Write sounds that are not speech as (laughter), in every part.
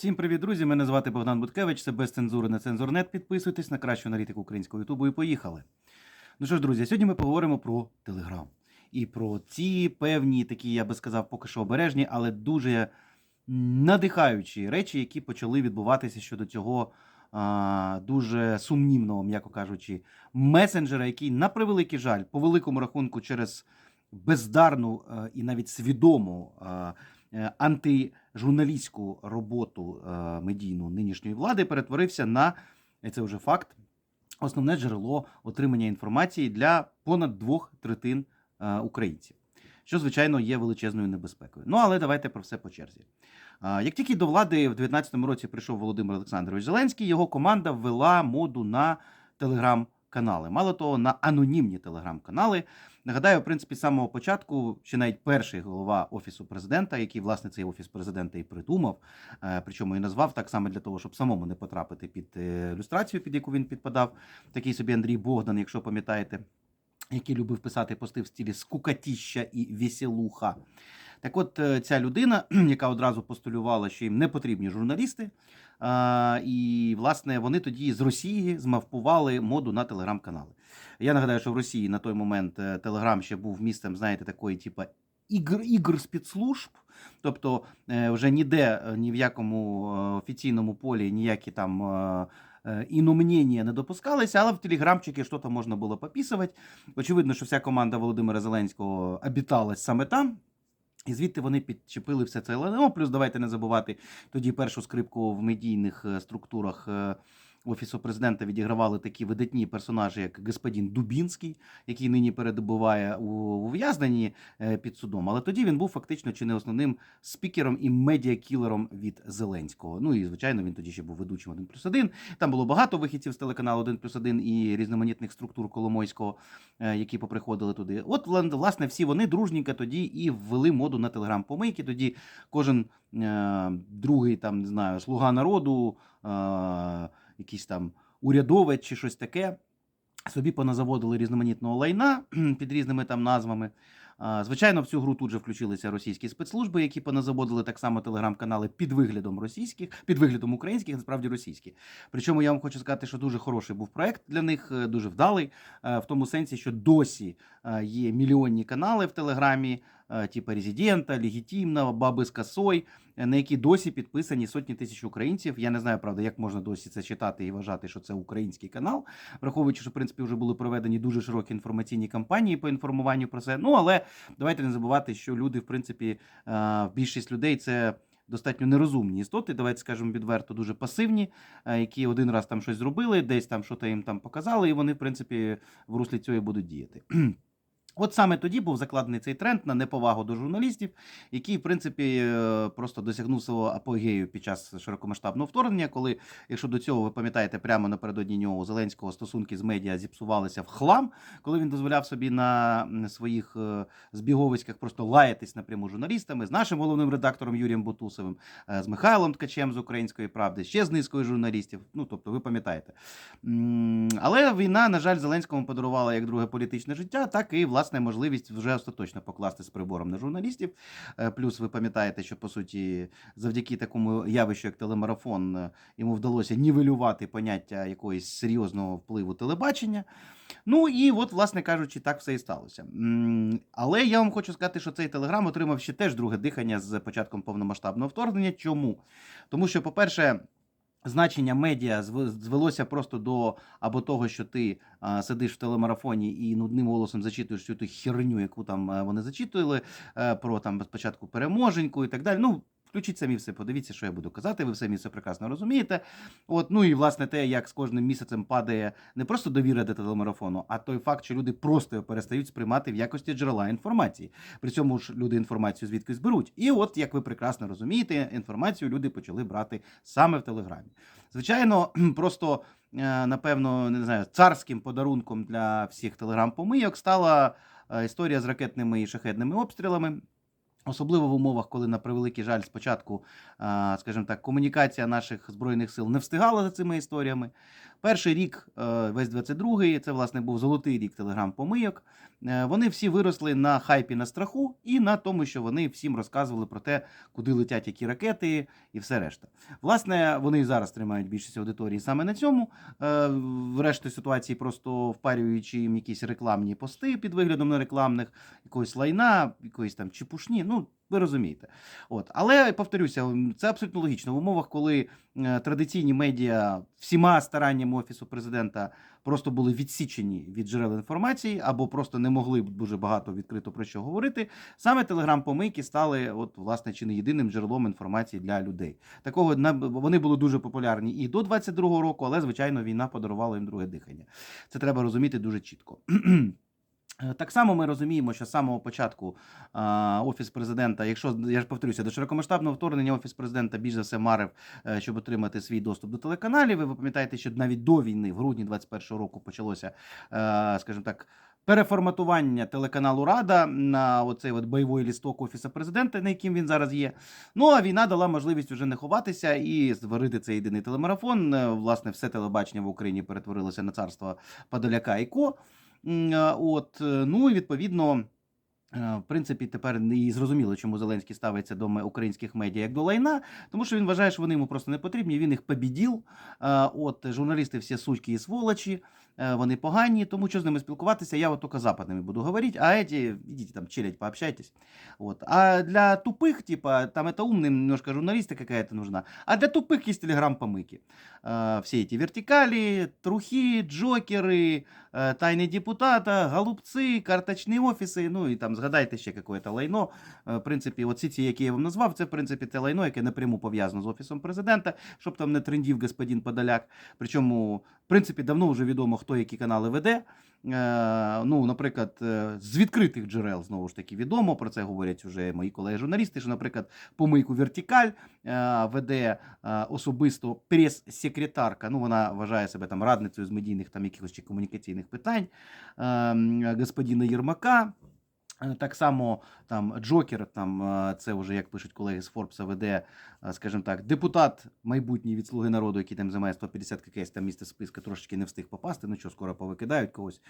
Всім привіт, друзі! Мене звати Богдан Буткевич. Це без цензури на цензурнет. Підписуйтесь на кращу аналітику українського Ютубу і поїхали. Ну що ж, друзі, сьогодні ми поговоримо про Телеграм. І про ці певні, такі, я би сказав, поки що обережні, але дуже надихаючі речі, які почали відбуватися щодо цього а, дуже сумнівного, м'яко кажучи, месенджера, який, на превеликий жаль, по великому рахунку, через бездарну е, і навіть свідому е, е, антижурналістську роботу е, медійну нинішньої влади перетворився на це вже факт. Основне джерело отримання інформації для понад двох третин е, українців, що звичайно є величезною небезпекою. Ну але давайте про все по черзі. Е, Як тільки до влади в 2019 році прийшов Володимир Олександрович Зеленський, його команда ввела моду на телеграм-канали. Мало того, на анонімні телеграм-канали. Нагадаю, в принципі, з самого початку, ще навіть перший голова офісу президента, який власне цей офіс президента і придумав, е, причому і назвав так само для того, щоб самому не потрапити під е, люстрацію, під яку він підпадав. Такий собі Андрій Богдан, якщо пам'ятаєте, який любив писати пости в стилі скукатіща і веселуха. Так от е, ця людина, (clears throat) яка одразу постулювала, що їм не потрібні журналісти, і власне вони тоді з Росії змавпували моду на телеграм-канали. Я нагадаю, що в Росії на той момент е, Телеграм ще був місцем, знаєте, такої, типу, ігр, ігр спецслужб. Тобто е, вже ніде, ні в якому офіційному полі ніякі там іномнення не допускалися, але в телеграмчики щось можна було пописувати. Очевидно, що вся команда Володимира Зеленського обіталась саме там. І звідти вони підчепили все це ЛНО. Плюс давайте не забувати тоді першу скрипку в медійних е, структурах е, офісу президента відігравали такі видатні персонажі, як господин Дубінський, який нині перебуває у ув'язненні е, під судом. Але тоді він був фактично чи не основним спікером і медіакілером від Зеленського. Ну і звичайно, він тоді ще був ведучим 1 плюс 1. Там було багато вихідців з телеканалу 1 плюс 1 і різноманітних структур Коломойського, е, які поприходили туди. От власне всі вони дружненько тоді і ввели моду на телеграм-помийки. Тоді кожен е, другий там не знаю, слуга народу, е, якийсь там урядовець чи щось таке. Собі поназаводили різноманітного лайна (clears throat) під різними там назвами. Звичайно, в цю гру тут же включилися російські спецслужби, які поназаводили так само телеграм-канали під виглядом російських, під виглядом українських, насправді російські. Причому я вам хочу сказати, що дуже хороший був проект для них, е, дуже вдалий, е, в тому сенсі, що досі е, є мільйонні канали в Телеграмі, е, типу Резидента, Легітимного, Баби з косой, е, на які досі підписані сотні тисяч українців. Я не знаю, правда, як можна досі це читати і вважати, що це український канал, враховуючи, що в принципі вже були проведені дуже широкі інформаційні кампанії по інформуванню про це. Ну але давайте не забувати, що люди, в принципі, е, більшість людей це. Достатньо нерозумні істоти, давайте скажемо відверто, дуже пасивні, е, які один раз там щось зробили, десь там щось їм там показали, і вони, в принципі, в руслі цього будуть діяти. От саме тоді був закладений цей тренд на неповагу до журналістів, який, в принципі, е, просто досягнув свого апогею під час широкомасштабного вторгнення, коли, якщо до цього ви пам'ятаєте, прямо напередодні нього Зеленського стосунки з медіа зіпсувалися в хлам, коли він дозволяв собі на своїх е, збіговиськах просто лаятись напряму журналістами, з нашим головним редактором Юрієм Бутусовим, е, з Михайлом Ткачем з Української правди, ще з низкою журналістів. Ну тобто, ви пам'ятаєте. Але війна, на жаль, Зеленському подарувала як друге політичне життя, так і власне можливість вже остаточно покласти з прибором на журналістів. Е, Плюс ви пам'ятаєте, що по суті, завдяки такому явищу, як телемарафон, е, йому вдалося нівелювати поняття якогось серйозного впливу телебачення. Ну і от, власне кажучи, так все і сталося. Але я вам хочу сказати, що цей телеграм отримав ще теж друге дихання з початком повномасштабного вторгнення. Чому? Тому що, по-перше, Значення медіа зв- звелося просто до або того, що ти а, сидиш в телемарафоні і нудним голосом зачитуєш всю ту херню, яку там е, вони зачитували е, про там спочатку переможеньку і так далі. Ну, включіть самі все, подивіться, що я буду казати. Ви самі це прекрасно розумієте. От, ну і власне те, як з кожним місяцем падає не просто довіра до телемарафону, а той факт, що люди просто перестають сприймати в якості джерела інформації. При цьому ж люди інформацію звідкись беруть. І от, як ви прекрасно розумієте, інформацію люди почали брати саме в Телеграмі. Звичайно, (clears throat) просто е, напевно, не знаю, царським подарунком для всіх телеграм-помийок стала е, історія з ракетними і шахедними обстрілами. Особливо в умовах, коли на превеликий жаль, спочатку, скажімо так, комунікація наших збройних сил не встигала за цими історіями. Перший рік, е, весь 22-й, це власне був золотий рік телеграм-помийок. Е, Вони всі виросли на хайпі на страху і на тому, що вони всім розказували про те, куди летять які ракети і все решта. Власне, вони і зараз тримають більшість аудиторії саме на цьому. Е, В решті ситуації просто впарюючи їм якісь рекламні пости під виглядом нерекламних, якогось лайна, якоїсь там чепушні. Ну, ви розумієте. От. Але повторюся, це абсолютно логічно. В умовах, коли е, традиційні медіа всіма стараннями офісу президента просто були відсічені від джерел інформації або просто не могли дуже багато відкрито про що говорити. Саме телеграм-помийки стали, от, власне, чи не єдиним джерелом інформації для людей. Такого вони були дуже популярні і до 22-го року, але звичайно війна подарувала їм друге дихання. Це треба розуміти дуже чітко. Е, Так само ми розуміємо, що з самого початку офіс президента, якщо я ж повторюся, до широкомасштабного вторгнення офіс президента більш за все марив, е, щоб отримати свій доступ до телеканалів. Ви пам'ятаєте, що навіть до війни, в грудні 21-го року, почалося, е, скажімо так. Переформатування телеканалу Рада на оцей от бойовий лісток офісу президента, на яким він зараз є. Ну а війна дала можливість вже не ховатися і створити цей єдиний телемарафон. Власне, все телебачення в Україні перетворилося на царство Подоляка і Ко. Е, От, е, ну і відповідно. е, В принципі, тепер і зрозуміло, чому Зеленський ставиться до ме- українських медіа як до лайна, тому що він вважає, що вони йому просто не потрібні. Він їх побіділ. Е, От журналісти всі сучки і сволочі, е, вони погані, тому що з ними спілкуватися, я от тільки западними буду говорити, а эти, идите там челять, пообщайтесь. Вот. А для тупых, типа, там это умным немножко журналистика какая-то нужна, а для тупых есть телеграм-помыки. Э, Все эти вертикали, трухи, джокеры, э, тайны депутата, голубці, карточні офіси, ну і там згадайте ще какое-то лайно. Е, В принципі, от ці які я вам назвав, це в принципі те лайно, яке напряму пов'язано з офісом президента, щоб там не трендів господин Подоляк. Причому, в принципі, давно вже відомо, хто які канали веде. Е, Ну, наприклад, е, з відкритих джерел знову ж таки відомо. Про це говорять вже мої колеги-журналісти. Що, наприклад, помийку Вертикаль е, веде особисто прес-секретарка. Ну, вона вважає себе там радницею з медійних там якихось чи комунікаційних питань е, господина Єрмака. Е, Так само там Джокер, там е, це вже як пишуть колеги з Форбса, веде, е, скажімо так, депутат майбутній від Слуги народу, який там займає 150 ККС, там місце списка трошечки не встиг попасти. Ну що, скоро повикидають когось.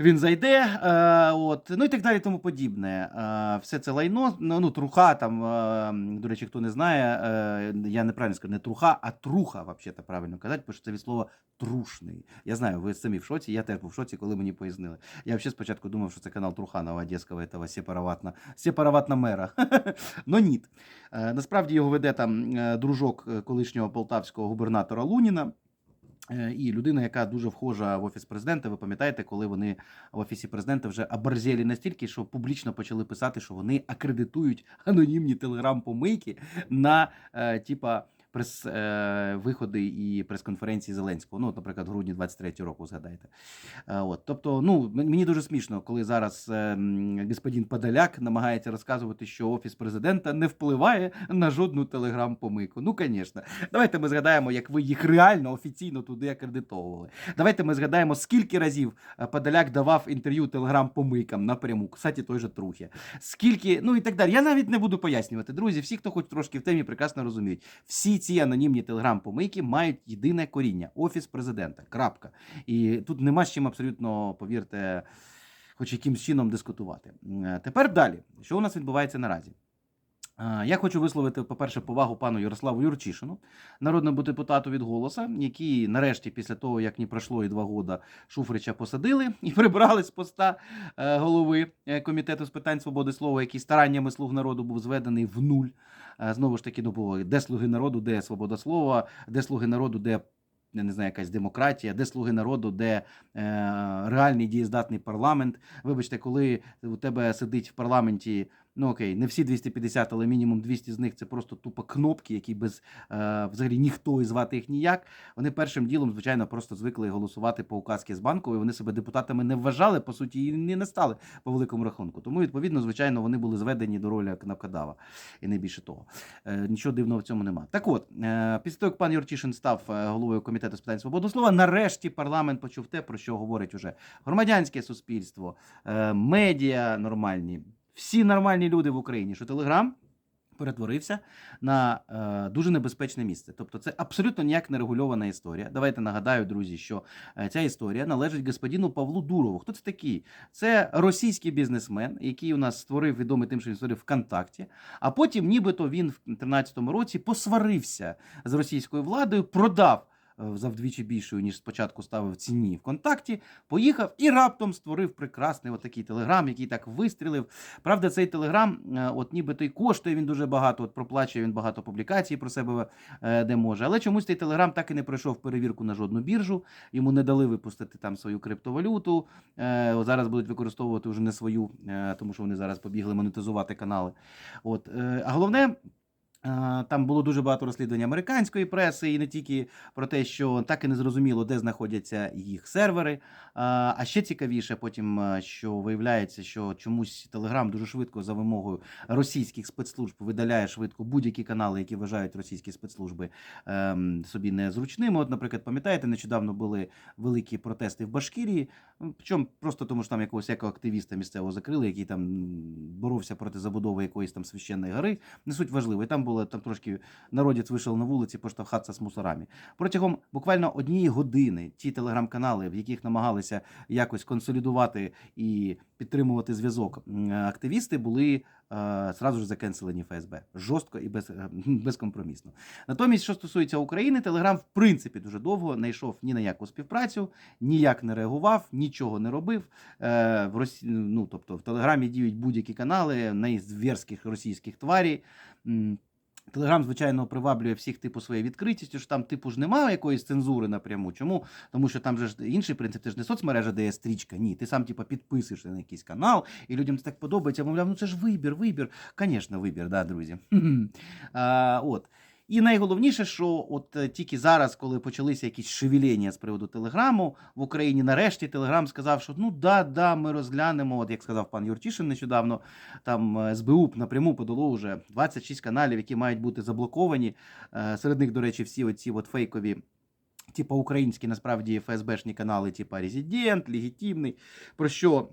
Він зайде, е, от, ну і так далі, тому подібне. Е, все це лайно, ну, ну труха там, е, до речі, хто не знає, я неправильно скажу, не труха, а труха, взагалі правильно казати, що це від слова трушний. Я знаю, ви самі в шоці, я теж був в шоці, коли мені пояснили. Я взагалі спочатку думав, що це канал Труханова Одеського, этого сепараватна, сепараватна мера. (laughs) Но ні. Е, Насправді його веде там дружок колишнього полтавського губернатора Луніна. Е, І людина, яка дуже вхожа в офіс президента. Ви пам'ятаєте, коли вони в офісі президента вже оборзели настільки, що публічно почали писати, що вони акредитують (laughs) анонімні телеграм-помийки на е, типа прес е, і прес-конференції Зеленського. Ну, от, наприклад, грудні 23 року згадайте. Е, От, тобто, ну мені дуже смішно, коли зараз е, господин Подоляк намагається розказувати, що офіс президента не впливає на жодну телеграм-помийку. Ну, звісно. Давайте ми згадаємо, як ви їх реально офіційно туди акредитовували. Давайте ми згадаємо, скільки разів Подоляк давав інтерв'ю телеграм-помийкам напряму. Кстати, той же Трухи. Скільки, ну і так далі. Я навіть не буду пояснювати. Друзі, всі, хто хоч трошки в темі, прекрасно розуміють. Всі ці анонімні телеграм-помийки мають єдине коріння офіс президента. Крапка. І тут нема з чим абсолютно, повірте, хоч якимсь чином дискутувати. Е, Тепер далі. Що у нас відбувається наразі? Е, Я хочу висловити, по-перше, повагу пану Ярославу Юрчишину, народному депутату від голоса, який нарешті, після того, як не пройшло і два года, Шуфрича посадили і прибрали з поста е, голови комітету з питань свободи слова, який стараннями слуг народу був зведений в нуль. Е, Знову ж таки, ну було де слуги народу, де свобода слова, де слуги народу, де я не знаю, якась демократія, де слуги народу, де е, реальний дієздатний парламент. Вибачте, коли у тебе сидить в парламенті, ну окей, не всі 250, але мінімум 200 з них це просто тупо кнопки, які без е, взагалі ніхто і звати їх ніяк. Вони першим ділом, звичайно, просто звикли голосувати по указки з банку, вони себе депутатами не вважали, по суті, і не стали по великому рахунку. Тому, відповідно, звичайно, вони були зведені до ролі кнопкодава. І не більше того. Е, нічого дивного в цьому нема. Так от, е, після того, як пан Юрчишин став е, головою комітету з питань свободи слова, нарешті парламент почув те, про що говорить уже громадянське суспільство, е, медіа нормальні, всі нормальні люди в Україні, що Телеграм перетворився на е, дуже небезпечне місце. Тобто це абсолютно ніяк не регульована історія. Давайте нагадаю, друзі, що е, ця історія належить господину Павлу Дурову. Хто це такий? Це російський бізнесмен, який у нас створив відомий тим, що він створив ВКонтакті. А потім, нібито він в 2013 році посварився з російською владою, продав. Е, За вдвічі більшою, ніж спочатку ставив ціні ВКонтакті, поїхав і раптом створив прекрасний отакий телеграм, який так вистрілив. Правда, цей телеграм, е, от нібито й коштує він дуже багато, от проплачує він багато публікацій про себе е, де може. Але чомусь цей телеграм так і не пройшов перевірку на жодну біржу. Йому не дали випустити там свою криптовалюту. Зараз будуть використовувати вже не свою, тому що вони зараз побігли монетизувати канали. От, а головне. Е, Там було дуже багато розслідувань американської преси, і не тільки про те, що так і не зрозуміло, де знаходяться їх сервери. А а ще цікавіше, потім, е, що виявляється, що чомусь Телеграм дуже швидко за вимогою російських спецслужб видаляє швидко будь-які канали, які вважають російські спецслужби ем, собі незручними. От, наприклад, пам'ятаєте, нещодавно були великі протести в Башкірії, причому просто тому, що там якогось екоактивіста місцевого закрили, який там боровся проти забудови якоїсь там священної гори. Не суть важливо. І там було там трошки народець вийшов на вулиці поштовхатися з мусорами. Протягом буквально однієї години ті телеграм-канали, в яких намагалися якось консолідувати і підтримувати зв'язок активісти, були е, зразу ж закенселені ФСБ жорстко і без, (laughs) безкомпромісно. Натомість, що стосується України, Телеграм в принципі дуже довго не йшов ні на яку співпрацю, ніяк не реагував, нічого не робив. Е, в Росі... ну, тобто в Телеграмі діють будь-які канали найзверських російських тварій. Телеграм, звичайно, приваблює всіх типу своєю відкритістю, що там типу ж немає якоїсь цензури напряму. Чому? Тому що там же ж інший принцип, ти ж не соцмережа, де є стрічка. Ні, ти сам типу, підписуєшся на якийсь канал, і людям це так подобається. Мовляв, ну це ж вибір, вибір. Звісно, вибір, да, друзі. (laughs) а, от. І найголовніше, що от е, тільки зараз, коли почалися якісь шевеління з приводу Телеграму в Україні, нарешті Телеграм сказав, що ну да, да, ми розглянемо, от як сказав пан Юрчишин нещодавно, там е, СБУ напряму подало вже 26 каналів, які мають бути заблоковані. Е, Серед них, до речі, всі оці от фейкові. Типа українські насправді ФСБшні канали, типа Резидент, Легітимний. Про що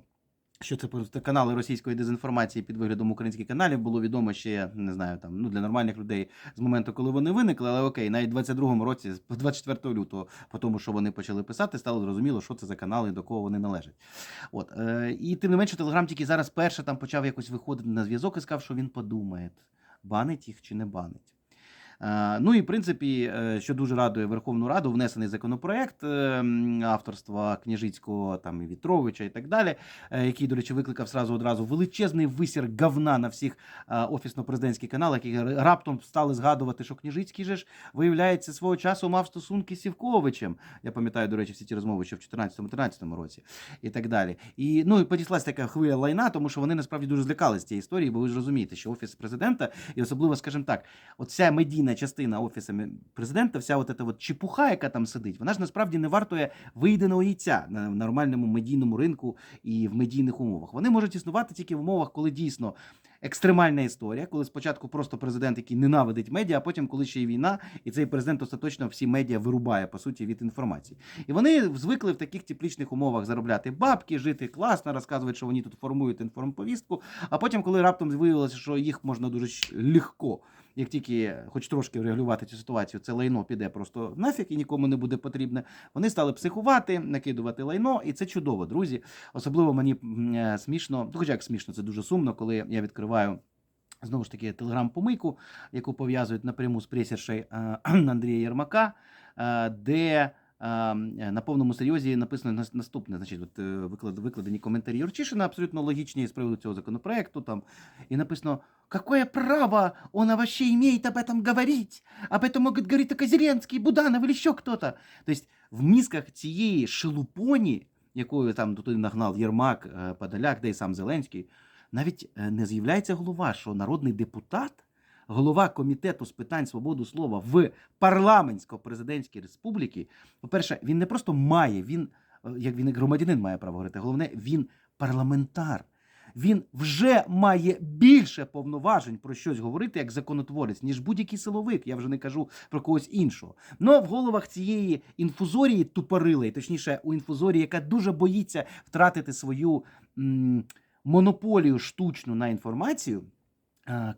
що це канали російської дезінформації під виглядом українських каналів було відомо ще не знаю там ну для нормальних людей з моменту, коли вони виникли. Але окей, навіть в 22-му році, з 24 лютого, по тому, що вони почали писати, стало зрозуміло, що це за канали, до кого вони належать. От е, і тим не менше, Телеграм тільки зараз перше там почав якось виходити на зв'язок і сказав, що він подумає, банить їх чи не банить. Е, Ну і в принципі, е, що дуже радує Верховну Раду, внесений законопроект е, авторства Княжицького там і Вітровича і так далі, який, до речі, викликав сразу одразу величезний висір говна на всіх офісно-президентських каналах, які раптом стали згадувати, що Княжицький же ж виявляється свого часу мав стосунки з Сівковичем. Я пам'ятаю, до речі, всі ті розмови ще в 2014-2013 році і так далі. І ну і подіслась така хвиля лайна, тому що вони насправді дуже злякалися цієї історії, бо ви ж розумієте, що офіс президента, і особливо, скажімо так, оця медійна частина офісу президента, вся от ця от чепуха, яка там сидить, вона ж насправді не вартує виїденого яйця на нормальному медійному ринку і в медійних умовах. Вони можуть існувати тільки в умовах, коли дійсно екстремальна історія, коли спочатку просто президент, який ненавидить медіа, а потім, коли ще й війна, і цей президент остаточно всі медіа вирубає по суті від інформації. І вони звикли в таких теплічних умовах заробляти бабки, жити класно, розказувати, що вони тут формують інформповістку. А потім, коли раптом виявилося, що їх можна дуже легко, як тільки хоч трошки врегулювати цю ситуацію, це лайно піде просто нафіг і нікому не буде потрібне. Вони стали психувати, накидувати лайно, і це чудово, друзі. Особливо мені е, смішно, ну, хоча як смішно, це дуже сумно, коли я відкриваю. Знову ж таки, телеграм-помийку, яку пов'язують напряму з пресершей е, (clears throat) Андрія Єрмака, е, де на повному серйозі написано наступне. Значить, от, е, викладені коментарі Юрчишина, абсолютно логічні з приводу цього законопроекту. Там, і написано: Какое право он вообще имеет об этом говорить? Об этом могут говорить только Зеленский, Буданов или еще кто-то. Тобто в мізках цієї шелупоні, якою там туди нагнав Єрмак, е, Подоляк, де й сам Зеленський, навіть е, не з'являється голова, що народний депутат, голова комітету з питань свободи слова в парламентсько-президентській республіці, по-перше, він не просто має, він, е, як він як громадянин має право говорити, головне, він парламентар. Він вже має більше повноважень про щось говорити як законотворець, ніж будь-який силовик. Я вже не кажу про когось іншого. Но в головах цієї інфузорії тупорилої, точніше, у інфузорії, яка дуже боїться втратити свою м, монополію штучну на інформацію,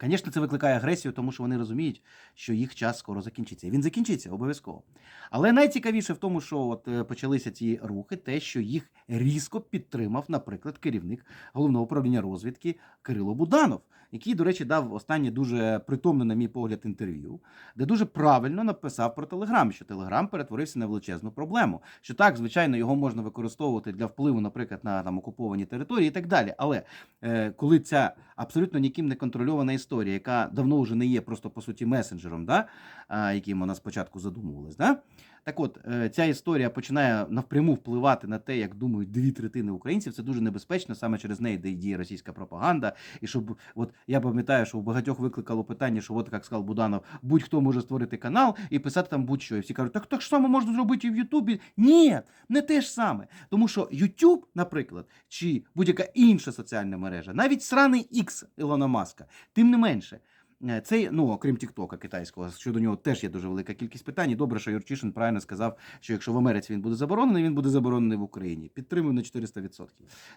Звісно, це викликає агресію, тому що вони розуміють, що їх час скоро закінчиться. І Він закінчиться обов'язково. Але найцікавіше в тому, що от е, почалися ці рухи, те, що їх різко підтримав, наприклад, керівник головного управління розвідки Кирило Буданов, який, до речі, дав останнє дуже притомне, на мій погляд, інтерв'ю, де дуже правильно написав про Телеграм, що Телеграм перетворився на величезну проблему. Що так, звичайно, його можна використовувати для впливу, наприклад, на там окуповані території і так далі. Але е, коли ця абсолютно ніким не контрольована історія, яка давно вже не є просто по суті месенджером, да, а, яким вона спочатку задумувалась, да? Так от е, ця історія починає навпряму впливати на те, як думають дві третини українців. Це дуже небезпечно саме через неї, де діє російська пропаганда. І щоб от я пам'ятаю, що у багатьох викликало питання, що от як сказав Буданов, будь-хто може створити канал і писати там будь-що. І всі кажуть, так так само можна зробити і в Ютубі. Ні, не те ж саме. Тому що Ютуб, наприклад, чи будь-яка інша соціальна мережа, навіть сраний X Ілона Маска, тим не менше. Е, Цей, ну окрім Тіктока китайського, щодо нього теж є дуже велика кількість питань. І добре, що Юрчишин правильно сказав, що якщо в Америці він буде заборонений, він буде заборонений в Україні. Підтримую на 400%.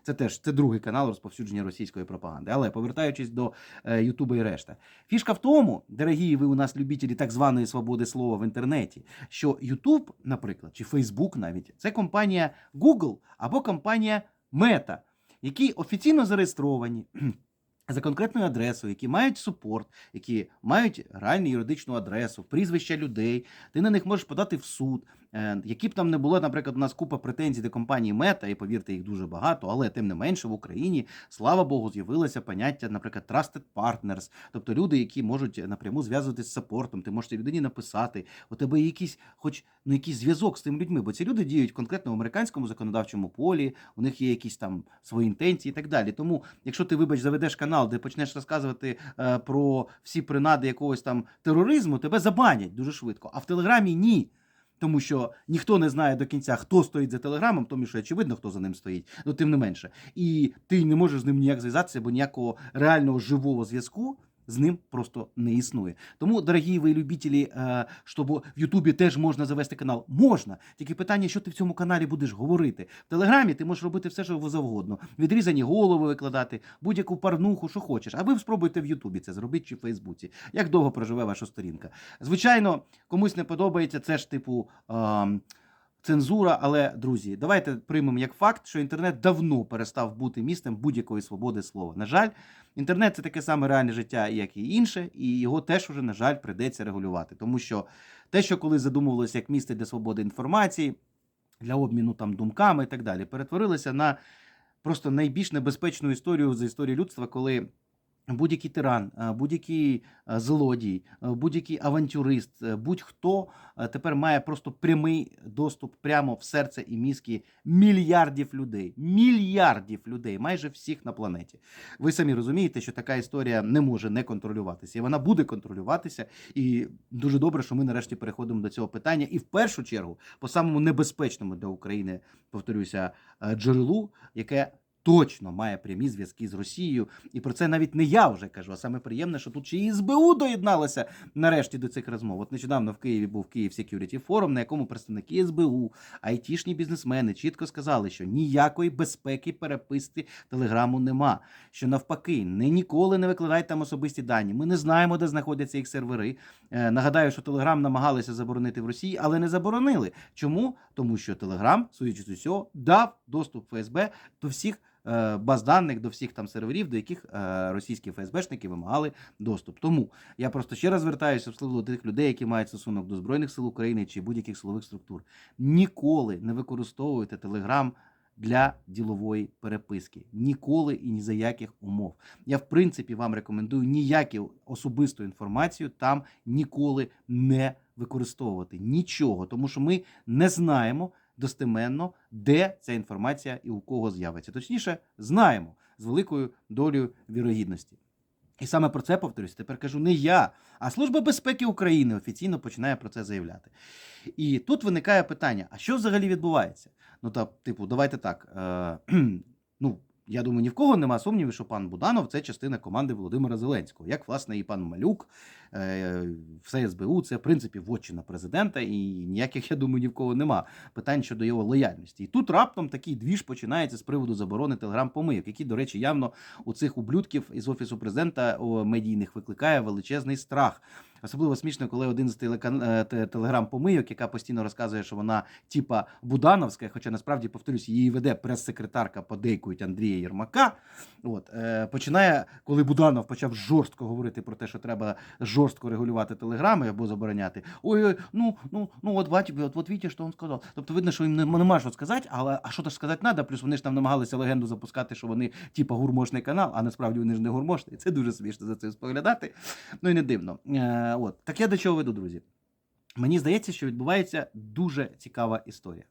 Це теж це другий канал розповсюдження російської пропаганди. Але повертаючись до е, Ютуба і решта, фішка в тому, дорогі ви у нас любителі так званої свободи слова в інтернеті, що Ютуб, наприклад, чи Фейсбук навіть це компанія Google або компанія Meta, які офіційно зареєстровані. За конкретною адресою, які мають супорт, які мають реальну юридичну адресу, прізвища людей, ти на них можеш подати в суд. Е, Які б там не було, наприклад, у нас купа претензій до компанії Мета, і повірте, їх дуже багато, але тим не менше в Україні, слава Богу, з'явилося поняття, наприклад, Trusted Partners, тобто люди, які можуть напряму зв'язуватися з саппортом, ти можеш людині написати, у тебе якийсь, хоч ну, якийсь зв'язок з тими людьми, бо ці люди діють конкретно в американському законодавчому полі, у них є якісь там свої інтенції і так далі. Тому, якщо ти, вибач, заведеш канал, де почнеш розказувати е, про всі принади якогось там тероризму, тебе забанять дуже швидко. А в Телеграмі ні. Тому що ніхто не знає до кінця, хто стоїть за телеграмом, тому що очевидно, хто за ним стоїть, ну тим не менше. І ти не можеш з ним ніяк зв'язатися, бо ніякого реального живого зв'язку з ним просто не існує. Тому, дорогі ви любителі, е, щоб в Ютубі теж можна завести канал. Можна. Тільки питання, що ти в цьому каналі будеш говорити. В Телеграмі ти можеш робити все, що завгодно. Відрізані голови викладати, будь-яку парнуху, що хочеш. А ви спробуйте в Ютубі це зробити чи в Фейсбуці. Як довго проживе ваша сторінка? Звичайно, комусь не подобається, це ж типу. ем, Цензура, але друзі, давайте приймемо як факт, що інтернет давно перестав бути місцем будь-якої свободи слова. На жаль, інтернет це таке саме реальне життя, як і інше, і його теж уже, на жаль, прийдеться регулювати. Тому що те, що колись задумувалося як місце для свободи інформації, для обміну там думками і так далі, перетворилося на просто найбільш небезпечну історію за історію людства, коли. Будь-який тиран, е, будь-який е, злодій, е, будь-який авантюрист, будь-хто тепер має просто прямий доступ прямо в серце і мізки мільярдів людей. Мільярдів людей, майже всіх на планеті. Ви самі розумієте, що така історія не може не контролюватися, і вона буде контролюватися. І дуже добре, що ми нарешті переходимо до цього питання. І в першу чергу, по самому небезпечному для України, повторюся, джерелу, яке точно має прямі зв'язки з Росією. І про це навіть не я вже кажу, а саме приємне, що тут ще і СБУ доєдналося нарешті до цих розмов. От нещодавно в Києві був Київ Security Forum, на якому представники СБУ, айтішні бізнесмени чітко сказали, що ніякої безпеки переписки телеграму нема. Що навпаки, не ніколи не викладайте там особисті дані. Ми не знаємо, де знаходяться їх сервери. Е, нагадаю, що Телеграм намагалися заборонити в Росії, але не заборонили. Чому? Тому що Телеграм, судячи з усього, дав доступ ФСБ до всіх баз даних, до всіх там серверів, до яких е, російські ФСБшники вимагали доступ. Тому я просто ще раз звертаюся до тих людей, які мають стосунок до Збройних сил України чи будь-яких силових структур. Ніколи не використовуйте Телеграм для ділової переписки. Ніколи і ні за яких умов. Я, в принципі, вам рекомендую ніяку особисту інформацію там ніколи не використовувати. Нічого, тому що ми не знаємо достеменно, де ця інформація і у кого з'явиться. Точніше, знаємо з великою долею вірогідності. І саме про це повторюсь, тепер кажу не я, а Служба безпеки України офіційно починає про це заявляти. І тут виникає питання: а що взагалі відбувається? Ну, та, типу, давайте так. Е, (clears throat) ну, я думаю, ні в кого нема сумнівів, що пан Буданов це частина команди Володимира Зеленського, як, власне, і пан Малюк, все СБУ це в принципі вотчина президента, і ніяких, я думаю, ні в кого нема питань щодо його лояльності. І тут раптом такий двіж починається з приводу заборони телеграм-помийок, які, до речі, явно у цих ублюдків із офісу президента медійних викликає величезний страх. Особливо смішно, коли один з е, телеграм-помийок, яка постійно розказує, що вона типа Будановська, хоча насправді повторюсь, її веде прес-секретарка подейкують Андрія Єрмака. От е, починає, коли Буданов почав жорстко говорити про те, що треба жорстко регулювати телеграми або забороняти. Ой, ой, ну ну ну от бачите, от, от видите, що він сказав. Тобто видно, що їм не- нема що сказати, але а що то ж сказати треба? Плюс вони ж там намагалися легенду запускати, що вони типа гурмошний канал, а насправді вони ж не гурмошні. Це дуже смішно за це споглядати. Ну і не дивно. Е, от так я до чого веду, друзі. Мені здається, що відбувається дуже цікава історія.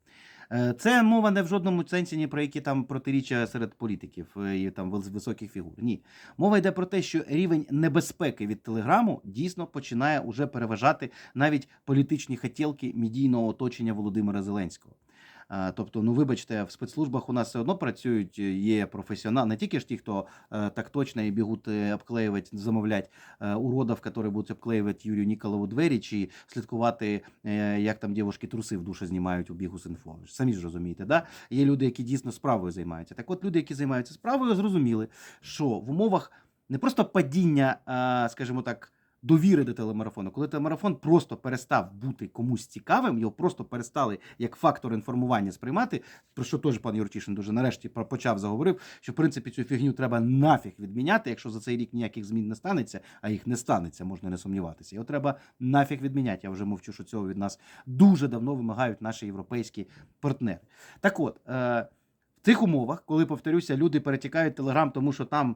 Е, Це мова не в жодному сенсі ні про які там протиріччя серед політиків е, і там вис- високих фігур. Ні. Мова йде про те, що рівень небезпеки від телеграму дійсно починає уже переважати навіть політичні хотілки медійного оточення Володимира Зеленського. Е, Тобто, ну вибачте, в спецслужбах у нас все одно працюють, е, є професіонали, не тільки ж ті, хто е, так точно і бігуть обклеювати, замовлять уродів, які будуть обклеювати Юрію Ніколову двері, чи слідкувати, як там дівчатки труси в душе знімають у бігу. Ви ж Самі ж розумієте, да? Є люди, які дійсно справою займаються. Так от люди, які займаються справою, зрозуміли, що в умовах не просто падіння, скажімо так. Довіри до телемарафону, коли телемарафон просто перестав бути комусь цікавим, його просто перестали як фактор інформування сприймати. Про що теж пан Юрчишин дуже нарешті почав заговорив, що в принципі цю фігню треба нафіг відміняти, якщо за цей рік ніяких змін не станеться, а їх не станеться, можна не сумніватися. Його треба нафіг відміняти. Я вже мовчу, що цього від нас дуже давно вимагають наші європейські партнери. Так от. Е- в цих умовах, коли повторюся, люди перетікають телеграм, тому що там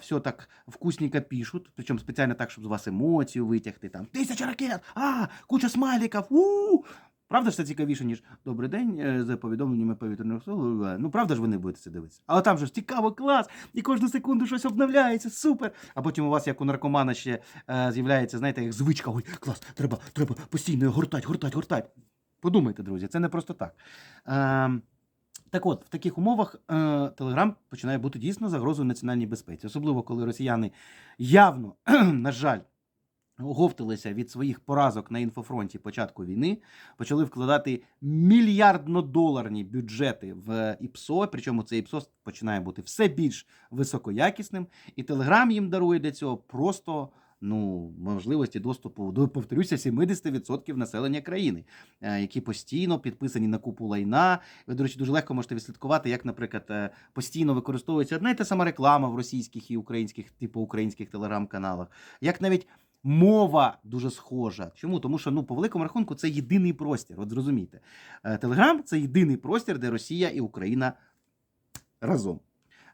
все так вкусненько пишуть, причому спеціально так, щоб з вас емоцію витягти. Там тисяча ракет, а куча смайликів. у Правда ж це цікавіше, ніж добрий день е, за повідомленнями повітряних сил. Ну правда ж ви не будете це дивитися. Але там же ж цікаво, клас, і кожну секунду щось обновляється, супер. А потім у вас, як у наркомана, ще е, з'являється, знаєте, як звичка. Ой, клас, треба, треба постійно гортать, гортать, гортать. Подумайте, друзі, це не просто так. Е, так от, в таких умовах е, Телеграм починає бути дійсно загрозою національній безпеці, особливо коли росіяни явно, (clears throat) на жаль, оговталися від своїх поразок на інфофронті початку війни, почали вкладати мільярдно-доларні бюджети в ІПСО, причому це ІПСО починає бути все більш високоякісним, і Телеграм їм дарує для цього просто. Ну, можливості доступу до повторюся 70% населення країни, е, які постійно підписані на купу лайна. Ви, до речі, дуже легко можете відслідкувати, як, наприклад, е, постійно використовується одна й та сама реклама в російських і українських, типу українських телеграм-каналах, як навіть мова дуже схожа. Чому? Тому що ну, по великому рахунку це єдиний простір. От зрозумійте, Е, Телеграм це єдиний простір, де Росія і Україна разом.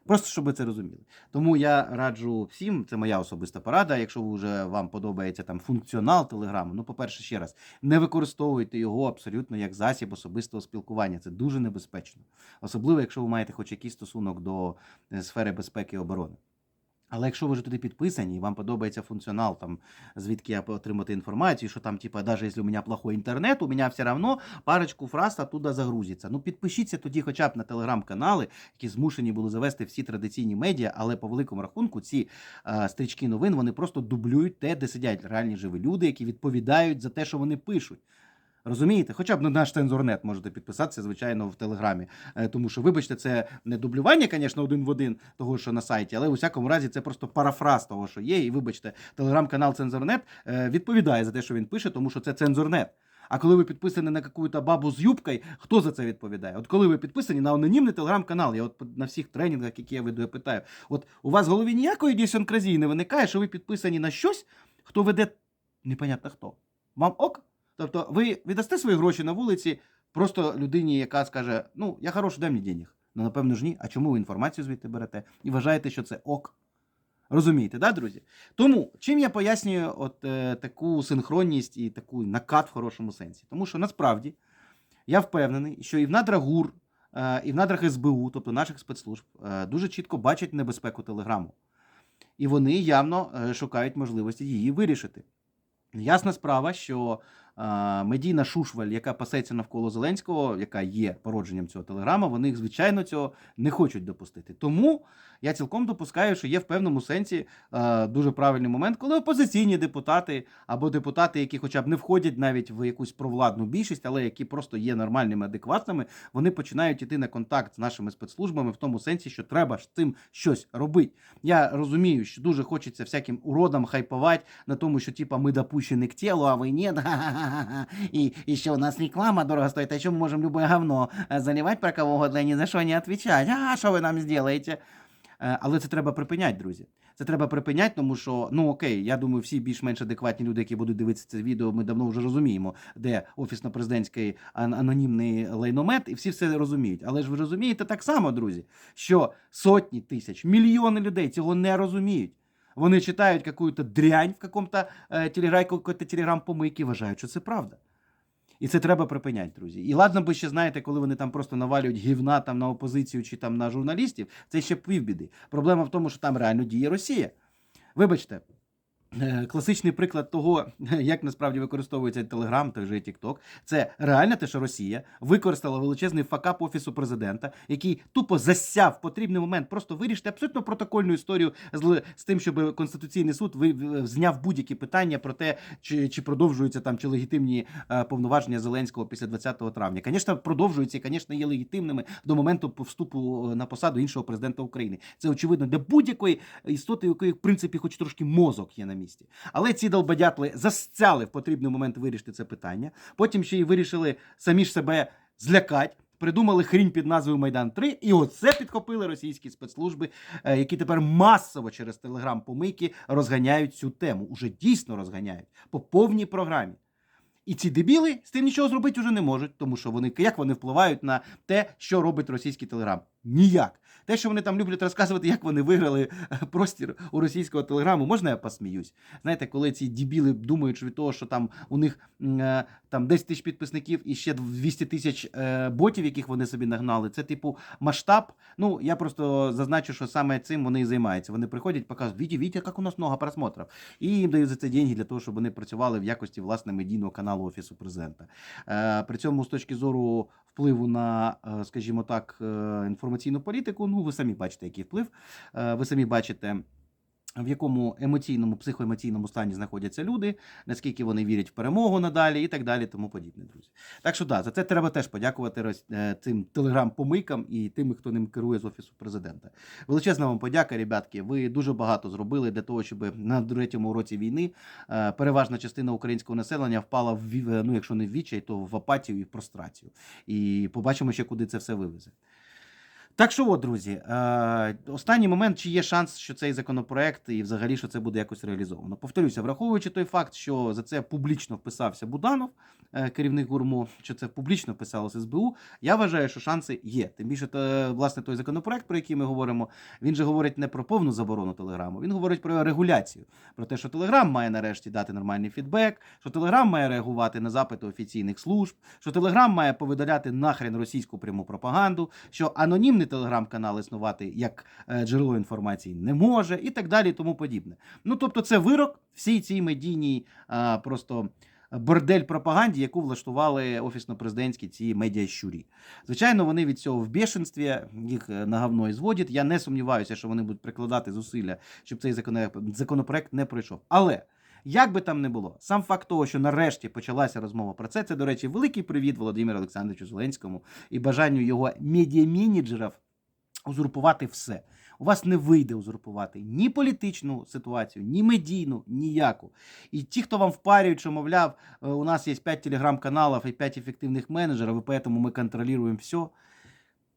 Просто щоб ви це розуміли. Тому я раджу всім, це моя особиста порада. Якщо вже вам подобається там функціонал телеграму, ну, по-перше, ще раз, не використовуйте його абсолютно як засіб особистого спілкування. Це дуже небезпечно. Особливо, якщо ви маєте хоч якийсь стосунок до е, сфери безпеки і оборони. Але якщо ви вже туди підписані, і вам подобається функціонал, там звідки я отримати інформацію, що там, типа, навіть якщо у мене плохой інтернет, у мене все равно парочку фраз оттуда загрузиться. Ну підпишіться тоді, хоча б на телеграм-канали, які змушені були завести всі традиційні медіа, але по великому рахунку ці е, стрічки новин вони просто дублюють те, де сидять реальні живі люди, які відповідають за те, що вони пишуть. Розумієте? Хоча б на наш цензорнет можете підписатися, звичайно, в Телеграмі. Е, Тому що, вибачте, це не дублювання, звісно, один в один того, що на сайті, але у всякому разі це просто парафраз того, що є. І вибачте, телеграм-канал Цензорнет е, відповідає за те, що він пише, тому що це цензорнет. А коли ви підписані на якусь бабу з юбкою, хто за це відповідає? От коли ви підписані на анонімний телеграм-канал, я от на всіх тренінгах, які я веду, я питаю, от у вас в голові ніякої дісінкразії не виникає, що ви підписані на щось, хто веде непонятно хто. Вам ок? Тобто ви віддасте свої гроші на вулиці просто людині, яка скаже: Ну, я хороший, дай мені денег. Ну, напевно ж ні. А чому ви інформацію звідти берете? І вважаєте, що це ок? Розумієте, да, друзі? Тому чим я пояснюю от е, таку синхронність і таку накат в хорошому сенсі? Тому що насправді я впевнений, що і в надрах ГУР, е, і в надрах СБУ, тобто наших спецслужб, е, дуже чітко бачать небезпеку телеграму. І вони явно е, шукають можливості її вирішити. Ясна справа, що медійна шушваль, яка пасеться навколо Зеленського, яка є породженням цього телеграма, вони, звичайно, цього не хочуть допустити. Тому я цілком допускаю, що є в певному сенсі е, дуже правильний момент, коли опозиційні депутати або депутати, які хоча б не входять навіть в якусь провладну більшість, але які просто є нормальними, адекватними, вони починають іти на контакт з нашими спецслужбами в тому сенсі, що треба з цим щось робити. Я розумію, що дуже хочеться всяким уродам хайпувати на тому, що типа ми допущені к тілу, а ви ні. (laughs) Ха-ха-ха-ха. (laughs) І, і що у нас реклама дорого стоїть, а що ми можемо любое говно е, заливати про кого угодно ні за що не відповідати. А що ви нам зробите? Е, Але це треба припиняти, друзі. Це треба припиняти, тому що ну окей, я думаю, всі більш-менш адекватні люди, які будуть дивитися це відео, ми давно вже розуміємо, де офісно-президентський анонімний лайномет, і всі все розуміють. Але ж ви розумієте так само, друзі, що сотні тисяч, мільйони людей цього не розуміють. Вони читають якусь дрянь в какому-то е, телеграм, какой-то телеграм-помийки, вважають, що це правда. І це треба припиняти, друзі. І ладно, би ще знаєте, коли вони там просто навалюють гівна там на опозицію чи там на журналістів, це ще півбіди. Проблема в тому, що там реально діє Росія. Вибачте. Е, Класичний приклад того, як насправді використовується Телеграм та вже Тікток, це реально те, що Росія використала величезний факап офісу президента, який тупо засяв потрібний момент, просто вирішити абсолютно протокольну історію з, з тим, щоб конституційний суд зняв будь-які питання про те, чи, чи продовжуються там чи легітимні е, повноваження Зеленського після 20 травня. Звісно, продовжуються і, звісно, є легітимними до моменту вступу е, на посаду іншого президента України. Це очевидно для будь-якої істоти, у якої в принципі хоч трошки мозок є на місці. Але ці долбодятли засцяли в потрібний момент вирішити це питання. Потім ще й вирішили самі ж себе злякати. Придумали хрінь під назвою Майдан 3 і оце підхопили російські спецслужби, е, які тепер масово через телеграм-помийки розганяють цю тему. Уже дійсно розганяють по повній програмі. І ці дебіли з тим нічого зробити вже не можуть, тому що вони як вони впливають на те, що робить російський телеграм? Ніяк. Те, що вони там люблять розказувати, як вони виграли е, простір у російського телеграму, можна я посміюсь? Знаєте, коли ці дебіли думають, від того, що там у них е, там 10 тисяч підписників і ще 200 тисяч е, ботів, яких вони собі нагнали, це типу масштаб. Ну я просто зазначу, що саме цим вони і займаються. Вони приходять, показують, Вітя, Вітя, як у нас много просмотрів. І їм дають за це деньги для того, щоб вони працювали в якості власне медійного каналу офісу президента. При цьому з точки зору впливу на, е, скажімо так, е, інформаційну політику, ну ви самі бачите, який вплив. Е, ви самі бачите. В якому емоційному, психоемоційному стані знаходяться люди, наскільки вони вірять в перемогу надалі і так далі, тому подібне, друзі. Так що да, за це треба теж подякувати е, цим телеграм-помийкам і тим, хто ним керує з офісу президента. Величезна вам подяка, ребятки. Ви дуже багато зробили для того, щоб на третьому році війни е, переважна частина українського населення впала в ну, якщо не в відчай, то в апатію і в прострацію. І побачимо ще, куди це все вивезе. Так що, от, друзі, е, останній момент, чи є шанс, що цей законопроект і взагалі що це буде якось реалізовано. Повторюся, враховуючи той факт, що за це публічно вписався Буданов, е, керівник гурму, що це публічно писалося СБУ, я вважаю, що шанси є. Тим більше, то, власне, той законопроект, про який ми говоримо, він же говорить не про повну заборону телеграму, він говорить про регуляцію, про те, що Телеграм має нарешті дати нормальний фідбек, що Телеграм має реагувати на запити офіційних служб, що Телеграм має повидаляти нахрен російську пряму пропаганду, що анонімний телеграм-канал існувати як е, джерело інформації не може, і так далі, і тому подібне. Ну тобто, це вирок всій цій медійній а, просто. Бордель пропаганді, яку влаштували офісно-президентські ці медіащурі. Звичайно, вони від цього в бешенстві, їх е, на говно і зводять. Я не сумніваюся, що вони будуть прикладати зусилля, щоб цей законопроект не пройшов. Але як би там не було, сам факт того, що нарешті почалася розмова про це, це, до речі, великий привіт Володимиру Олександровичу Зеленському і бажанню його медіа-менеджерів узурпувати все. У вас не вийде узурпувати ні політичну ситуацію, ні медійну, ніяку. І ті, хто вам впарюють, що, мовляв, е, у нас є 5 телеграм-каналів і 5 ефективних менеджерів, і тому ми контролюємо все.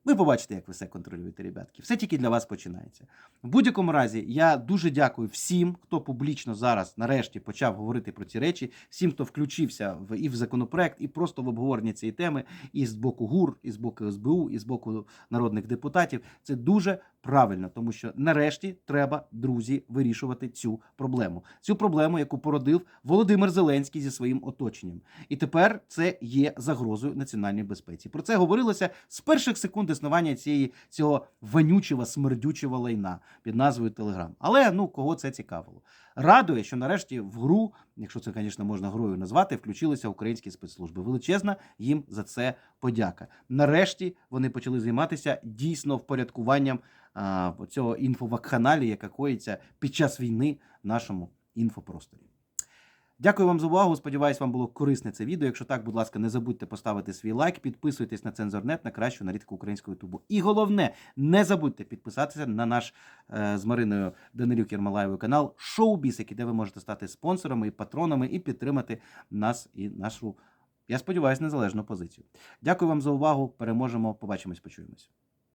Ви побачите, як ви все контролюєте, ребятки. Все тільки для вас починається. В будь-якому разі, я дуже дякую всім, хто публічно зараз нарешті почав говорити про ці речі, всім, хто включився в і в законопроект, і просто в обговорення цієї теми, і з боку ГУР, і з боку СБУ, і з боку народних депутатів. Це дуже правильно, тому що нарешті треба, друзі, вирішувати цю проблему. Цю проблему, яку породив Володимир Зеленський зі своїм оточенням. І тепер це є загрозою національної безпеці. Про це говорилося з перших секунд існування цієї цього вонючого, смердючого лайна під назвою Телеграм. Але ну кого це цікавило? Радує, що нарешті в гру, якщо це, звісно, можна грою назвати, включилися українські спецслужби. Величезна їм за це подяка. Нарешті вони почали займатися дійсно впорядкуванням а, цього інфовакханалії, яка коїться під час війни в нашому інфопросторі. Дякую вам за увагу. Сподіваюсь, вам було корисне це відео. Якщо так, будь ласка, не забудьте поставити свій лайк, підписуйтесь на цензорнет на кращу аналітику українського ютубу. І головне, не забудьте підписатися на наш е, з Мариною Данилюк Єрмалаєвою канал Шоубіс, який де ви можете стати спонсорами і патронами і підтримати нас і нашу, я сподіваюся, незалежну позицію. Дякую вам за увагу. Переможемо. Побачимось, почуємось.